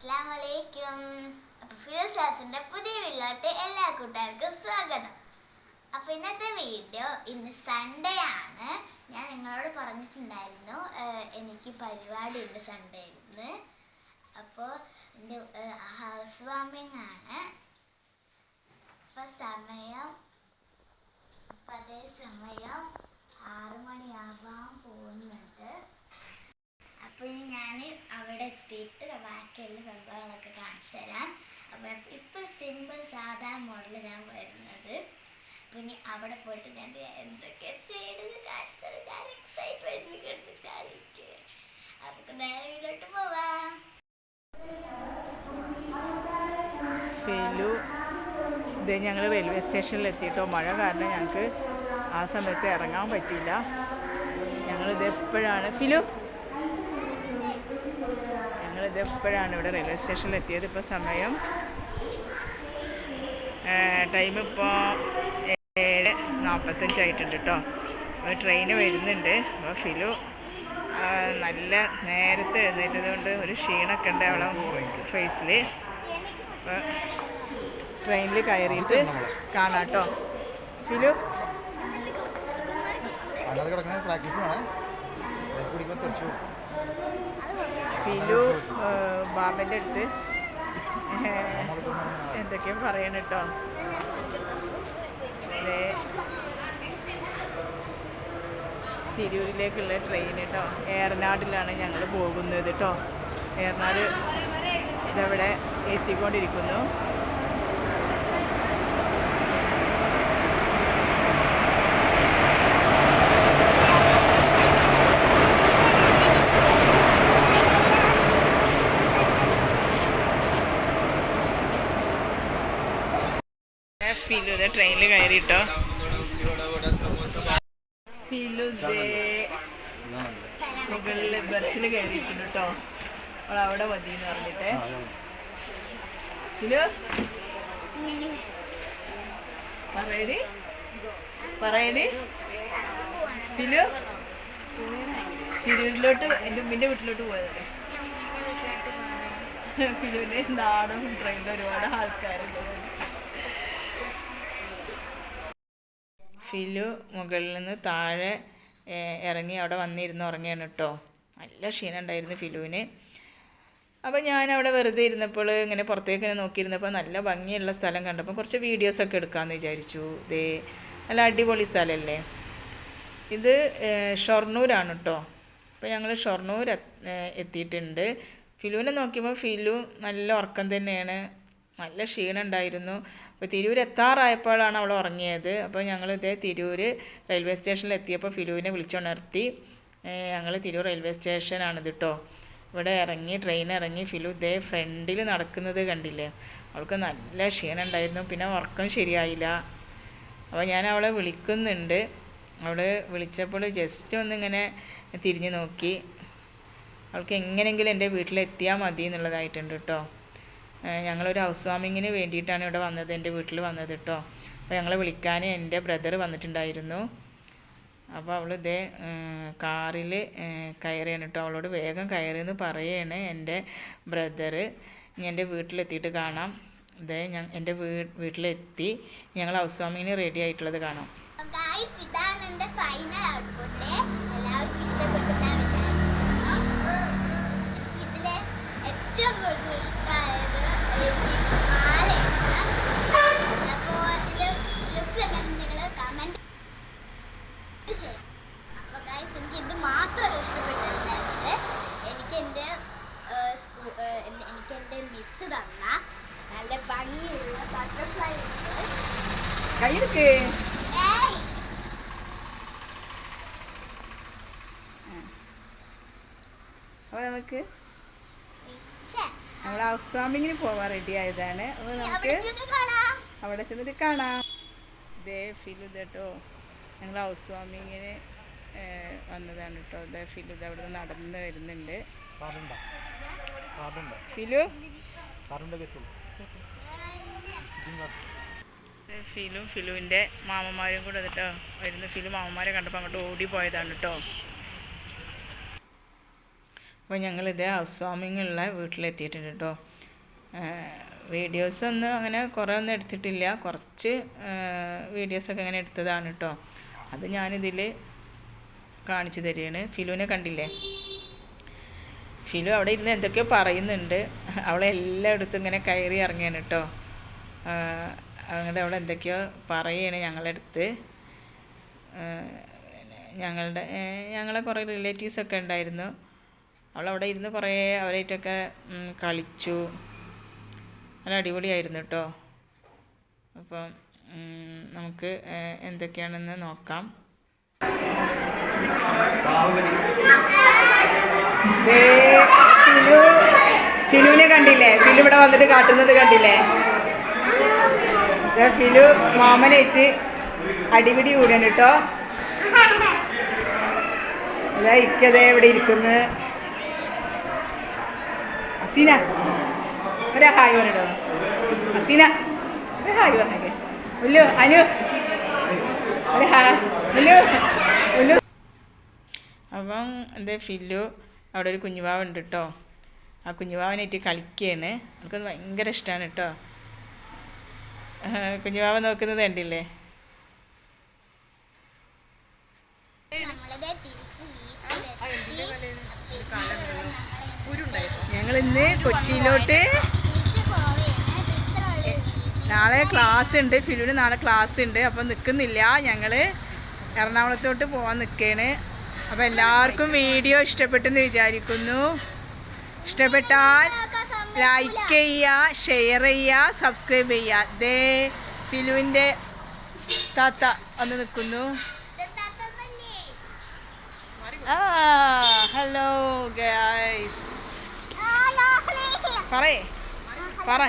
അസ്സലാമലൈക്കും. അപ്പൊ ഫിയോസാസിന്റെ പുതിയ വീട്ടിലോട്ട് എല്ലാ കൂട്ടുകാർക്കും സ്വാഗതം. അപ്പൊ ഇന്നത്തെ വീഡിയോ ഇന്ന് സൺഡേ ആണ്. ഞാൻ നിങ്ങളോട് പറഞ്ഞിട്ടുണ്ടായിരുന്നു എനിക്ക് പരിപാടി ഉണ്ട് സൺഡേ ഇന്ന് അപ്പോൾ എന്റെ ഹൗസ് വാമിങ് ആണ്. അപ്പൊ സമയം അപ്പൊ അതേ സമയം ആറ് മണിയാവാൻ പോകുന്നുണ്ട് അപ്പൊ ഇനി ഞാൻ അവിടെ എത്തിയിട്ട് ബാക്കിയുള്ള സംഭവങ്ങളൊക്കെ കാണിച്ചു തരാം അപ്പോൾ ഇപ്പോൾ സിമ്പിൾ സാധാ മോഡൽ ഞാൻ വരുന്നത്. പിന്നെ അവിടെ പോയിട്ട് ഞാൻ എന്തൊക്കെ ചെയ്തത് കാണിച്ചത് ഞാൻ എക്സൈറ്റ്മെന്റിൽ കിടന്ന് കളിക്കുകയാണ് അപ്പൊ നേരെ വീട്ടിലോട്ട് പോവാം. ഇത് ഞങ്ങൾ റെയിൽവേ സ്റ്റേഷനിൽ എത്തിയിട്ടോ. മഴ കാരണം ഞങ്ങൾക്ക് ആ സമയത്ത് ഇറങ്ങാൻ പറ്റിയില്ല. ഞങ്ങളിത് എപ്പോഴാണ്? ഫിലു? ഞങ്ങളിത് എപ്പോഴാണ് ഇവിടെ റെയിൽവേ സ്റ്റേഷനിൽ എത്തിയത്? ഇപ്പോൾ സമയം ടൈം ഇപ്പോൾ ഏഴ് നാൽപ്പത്തഞ്ചായിട്ടുണ്ട് കേട്ടോ അപ്പോൾ ട്രെയിന് വരുന്നുണ്ട്. അപ്പോൾ ഫിലു നല്ല നേരത്തെ എഴുന്നേറ്റത് കൊണ്ട് ഒരു ക്ഷീണമൊക്കെ ഉണ്ട് അവളെ ഫേസിൽ അപ്പോൾ ട്രെയിനിൽ കയറിയിട്ട് കാണാം കേട്ടോ ഫിലു? പ്രാക്ടീസ് വേണം. ബ്രേക്ക് പിടിക്കുമ്പോൾ തെറിച്ചു. ഫിലു ബാബന്റെ അടുത്ത്. എന്തൊക്കെയാ പറയണം കേട്ടോ ദേ തിരൂരിലേക്കുള്ള ട്രെയിൻ കേട്ടോ ഏറനാടിലാണ് ഞങ്ങൾ പോകുന്നത് കേട്ടോ ഏറനാട് ഇതവിടെ എത്തിക്കൊണ്ടിരിക്കുന്നു. ഫിലു ദേ ട്രെയിനിൽ കയറിട്ടോ? ഫിലു ദേ മുകളിൽ ബർത്തിൽ കയറിയിട്ടുണ്ട് കേട്ടോ അവൾ അവിടെ മതി എന്ന് പറഞ്ഞിട്ടേ. ഫിലു പറയടി. പറയടി. ഫിലു തിരൂരിലോട്ട് എന്റെ ഉമ്മിന്റെ വീട്ടിലോട്ട് പോയതല്ലേ? ഫിലുവിന്റെ നാടും ട്രെയിനിൽ ഒരുപാട് ആൾക്കാരുണ്ട്. ഫിലു മുകളിൽ നിന്ന് താഴെ ഇറങ്ങി അവിടെ വന്നിരുന്ന് ഉറങ്ങിയാണ് കേട്ടോ. നല്ല ക്ഷീണം ഉണ്ടായിരുന്നു ഫിലുവിന്. അപ്പോൾ ഞാൻ അവിടെ വെറുതെ ഇരുന്നപ്പോൾ ഇങ്ങനെ പുറത്തേക്ക് ഇങ്ങനെ നോക്കിയിരുന്നപ്പോൾ നല്ല ഭംഗിയുള്ള സ്ഥലം കണ്ടപ്പോൾ കുറച്ച് വീഡിയോസൊക്കെ എടുക്കാമെന്ന് വിചാരിച്ചു. ഇതേ നല്ല അടിപൊളി സ്ഥലമല്ലേ. ഇത് ഷൊർണൂരാണ് കേട്ടോ. അപ്പോൾ ഞങ്ങൾ ഷൊർണൂർ എത്തിയിട്ടുണ്ട്. ഫിലുവിനെ നോക്കിയപ്പോൾ ഫിലു നല്ല ഉറക്കം തന്നെയാണ്. നല്ല ക്ഷീണം ഉണ്ടായിരുന്നു. അപ്പോൾ തിരൂർ എത്താറായപ്പോഴാണ് അവൾ ഉറങ്ങിയത്. അപ്പോൾ ഞങ്ങൾ ഇതേ തിരൂർ റെയിൽവേ സ്റ്റേഷനിൽ എത്തിയപ്പോൾ ഫിലുവിനെ വിളിച്ചുണർത്തി ഞങ്ങൾ തിരൂർ റെയിൽവേ സ്റ്റേഷനാണിത് കേട്ടോ ഇവിടെ ഇറങ്ങി ട്രെയിൻ ഇറങ്ങി ഫിലു ഇതേ ഫ്രണ്ടിൽ നടക്കുന്നത് കണ്ടില്ലേ? അവൾക്ക് നല്ല ക്ഷീണം ഉണ്ടായിരുന്നു പിന്നെ ഉറക്കം ശരിയായില്ല. അപ്പോൾ ഞാൻ അവളെ വിളിക്കുന്നുണ്ട്. അവൾ വിളിച്ചപ്പോൾ ജസ്റ്റ് ഒന്നിങ്ങനെ തിരിഞ്ഞു നോക്കി. അവൾക്ക് എങ്ങനെയെങ്കിലും എന്റെ വീട്ടിലെത്തിയാൽ മതി എന്നുള്ളതായിട്ടുണ്ട് കേട്ടോ ഞങ്ങളൊരു ഹൗസ് വാമിങ്ങിന് വേണ്ടിയിട്ടാണ് ഇവിടെ വന്നത് എന്റെ വീട്ടിൽ വന്നത് കേട്ടോ അപ്പോൾ ഞങ്ങളെ വിളിക്കാൻ എന്റെ ബ്രദർ വന്നിട്ടുണ്ടായിരുന്നു. അപ്പോൾ അവൾ ഇതേ കാറിൽ കയറിയാണ് കേട്ടോ അവളോട് വേഗം കയറിയെന്ന് പറയുകയാണ് എന്റെ ബ്രദർ ഇനി എന്റെ വീട്ടിലെത്തിയിട്ട് കാണാം. ഇതേ ഞാൻ എന്റെ വീ വീട്ടിലെത്തി. ഞങ്ങൾ ഹൗസ് വാമിങ്ങിന് റെഡി ആയിട്ടുള്ളത് കാണാം. ഇതാണ് എന്റെ ഫൈനൽ ഔട്ട്പുട്ട് എല്ലാവർക്കും ഇഷ്ടപ്പെട്ടെന്നാണ് വിചാരിക്കുന്നു എനിക്ക് ഇതിലെ ഏറ്റവും കൂടുതൽ ഇഷ്ടമായത് എനിക്ക് മാലയാണ് അപ്പോൾ ഇതിന്റെ ലുക്ക് എന്താണെന്ന് നിങ്ങൾ കമന്റ് ചെയ്യും അപ്പോൾ ഗായ്സ് എനിക്ക് ഇത് മാത്രമല്ല ഇഷ്ടപ്പെട്ടിട്ടുണ്ടായിരുന്നത് എനിക്ക് എന്റെ സ്കൂ എനിക്ക് എന്റെ മിസ്സ് തന്ന നല്ല ഭംഗിയുള്ള ബട്ടർഫ്ലൈ ഉണ്ട് കയ്യെടുക്ക് ഏയ് അപ്പോൾ നമുക്ക് നമ്മൾ ഹൗസ് വാമിങ്ങിന് പോകാൻ റെഡി ആയതാണ്. അപ്പോൾ നമുക്ക് അവിടെ ചെന്നിട്ട് കാണാം. ഇതേ ഫിലു കേട്ടോ ഞങ്ങൾ ഹൗസ് വാമിങ്ങിന് വന്നതാണ് കേട്ടോ ഇതേ ഫിലു ഇത് അവിടെ നിന്ന് നടന്ന് വരുന്നുണ്ട്. ഫിലു? ഫിലും ഫിലുവിന്റെ മാമന്മാരും കൂടെ കേട്ടോ വരുന്ന ഫിലു മാമന്മാരെ കണ്ടപ്പോൾ അങ്ങോട്ട് ഓടി പോയതാണ് കേട്ടോ. അപ്പോൾ ഞങ്ങളിത് ഹൗസ് വാമിങ്ങുള്ള വീട്ടിലെത്തിയിട്ടുണ്ട് കേട്ടോ. വീഡിയോസൊന്നും അങ്ങനെ കുറേ ഒന്നും എടുത്തിട്ടില്ല. കുറച്ച് വീഡിയോസൊക്കെ അങ്ങനെ എടുത്തതാണ് കേട്ടോ. അത് ഞാനിതിൽ കാണിച്ചു തരികയാണ്. ഫിലുവിനെ കണ്ടില്ലേ? ഫിലു അവിടെ ഇരുന്ന് എന്തൊക്കെയോ പറയുന്നുണ്ട്. അവളെ എല്ലായിടത്തും ഇങ്ങനെ കയറി ഇറങ്ങിയാണ് കേട്ടോ. അങ്ങനെ അവിടെ എന്തൊക്കെയോ പറയുകയാണ് ഞങ്ങളുടെ അടുത്ത് ഞങ്ങളുടെ ഞങ്ങളെ കുറേ റിലേറ്റീവ്സൊക്കെ ഉണ്ടായിരുന്നു. അവളവിടെ ഇരുന്ന് കുറേ അവരായിട്ടൊക്കെ കളിച്ചു. നല്ല അടിപൊളിയായിരുന്നു കേട്ടോ അപ്പം നമുക്ക് എന്തൊക്കെയാണെന്ന് നോക്കാം. ഫിലു ഫിലുവിനെ കണ്ടില്ലേ? ഫിലു ഇവിടെ വന്നിട്ട് കാട്ടുന്നത് കണ്ടില്ലേ? ഫിലു മാമനായിട്ട് അടിപിടി കൂടിയാണ് കേട്ടോ. അതാ ഇക്കതേ ഇവിടെ ഇരിക്കുന്നു. അസീന ഒരു ഹായ് പറഞ്ഞിട്ടോ. അസീന ഒരു ഹായ് പറഞ്ഞേ ഉല്ലു അനു. ഒരു ഹായ് ഉല്ലു ഉല്ലു അപ്പം എന്താ ഫില്ലു? അവിടെ ഒരു കുഞ്ഞുവാവുണ്ട് കേട്ടോ. ആ കുഞ്ഞുവാവനായിട്ട് കളിക്കുകയാണ് അവൾക്കത് ഭയങ്കര ഇഷ്ടമാണ് കേട്ടോ. കുഞ്ഞുവാവ നോക്കുന്നത് കണ്ടില്ലേ? ഞങ്ങൾ ഇന്ന് കൊച്ചിയിലോട്ട് നാളെ ക്ലാസ് ഉണ്ട്. ഫിലുവിന് നാളെ ക്ലാസ് ഉണ്ട്. അപ്പം നിൽക്കുന്നില്ല. ഞങ്ങൾ എറണാകുളത്തോട്ട് പോകാൻ നിൽക്കുകയാണ് അപ്പോൾ എല്ലാവർക്കും വീഡിയോ ഇഷ്ടപ്പെട്ടെന്ന് വിചാരിക്കുന്നു. ഇഷ്ടപ്പെട്ടാൽ ലൈക്ക് ചെയ്യുക ഷെയർ ചെയ്യുക സബ്സ്ക്രൈബ് ചെയ്യുക ദേ ഫിലുവിന്റെ താത്ത വന്ന് നിൽക്കുന്നു. ആ ഹലോ. ഗൈസ് പറയേ. പറ.